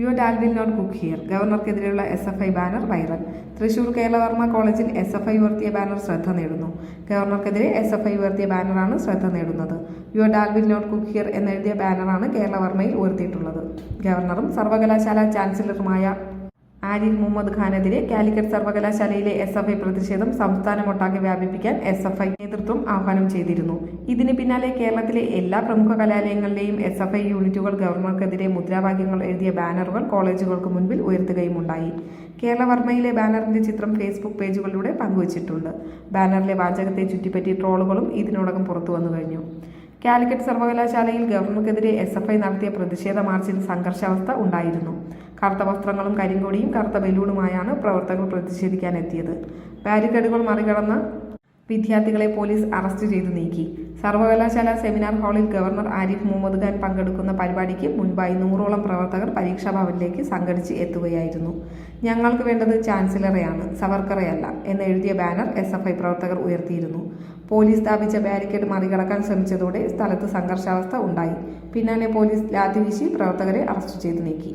U ഡാൽവിൽ not cook here ഗവർണർക്കെതിരെയുള്ള S F I banner viral Thrissur Keralavarma കോളേജിൽ S F I ഉയർത്തിയ banner ശ്രദ്ധ നേടുന്നു. ഗവർണർക്കെതിരെ എസ് എഫ് ഐ ഉയർത്തിയ ബാനറാണ് ശ്രദ്ധ നേടുന്നത്. Your dal will not cook here എന്നെഴുതിയ ബാനറാണ് കേരളവർമ്മയിൽ ഉയർത്തിയിട്ടുള്ളത്. ഗവർണറും സർവകലാശാല ചാൻസലറുമായ ആരിഫ് മുഹമ്മദ് ഖാനെതിരെ കാലിക്കറ്റ് സർവകലാശാലയിലെ എസ് എഫ് ഐ പ്രതിഷേധം സംസ്ഥാനമൊട്ടാകെ വ്യാപിപ്പിക്കാൻ എസ് എഫ് ഐ നേതൃത്വം ആഹ്വാനം ചെയ്തിരുന്നു. ഇതിന് പിന്നാലെ കേരളത്തിലെ എല്ലാ പ്രമുഖ കലാലയങ്ങളിലെയും എസ് എഫ് ഐ യൂണിറ്റുകൾ ഗവർണർക്കെതിരെ മുദ്രാവാക്യങ്ങൾ എഴുതിയ ബാനറുകൾ കോളേജുകൾക്ക് മുൻപിൽ ഉയർത്തുകയുമുണ്ടായി. കേരളവർമ്മയിലെ ബാനറിന്റെ ചിത്രം ഫേസ്ബുക്ക് പേജുകളിലൂടെ പങ്കുവച്ചിട്ടുണ്ട്. ബാനറിലെ വാചകത്തെ ചുറ്റിപ്പറ്റി ട്രോളുകളും ഇതിനോടകം പുറത്തു വന്നു കഴിഞ്ഞു. കാലിക്കറ്റ് സർവകലാശാലയിൽ ഗവർണർക്കെതിരെ എസ് എഫ് ഐ നടത്തിയ പ്രതിഷേധ മാർച്ചിൽ സംഘർഷാവസ്ഥ ഉണ്ടായിരുന്നു. കറുത്ത വസ്ത്രങ്ങളും കരിങ്കൊടിയും കറുത്ത ബലൂണുമായാണ് പ്രവർത്തകർ പ്രതിഷേധിക്കാനെത്തിയത്. ബാരിക്കേഡുകൾ മറികടന്ന് വിദ്യാർത്ഥികളെ പോലീസ് അറസ്റ്റ് ചെയ്തു നീക്കി. സർവകലാശാല സെമിനാർ ഹാളിൽ ഗവർണർ ആരിഫ് മുഹമ്മദ് ഖാൻ പങ്കെടുക്കുന്ന പരിപാടിക്ക് മുൻപായി നൂറോളം പ്രവർത്തകർ പരീക്ഷാ ഭവനിലേക്ക് സംഘടിച്ച് എത്തുകയായിരുന്നു. ഞങ്ങൾക്ക് വേണ്ടത് ചാൻസലറെയാണ് സവർക്കറെയല്ല എന്ന് എഴുതിയ ബാനർ എസ് എഫ് ഐ പ്രവർത്തകർ ഉയർത്തിയിരുന്നു. പോലീസ് സ്ഥാപിച്ച ബാരിക്കേഡ് മറികടക്കാൻ ശ്രമിച്ചതോടെ സ്ഥലത്ത് സംഘർഷാവസ്ഥ ഉണ്ടായി. പിന്നാലെ പോലീസ് ലാത്തി വീശി പ്രവർത്തകരെ അറസ്റ്റ് ചെയ്തു നീക്കി.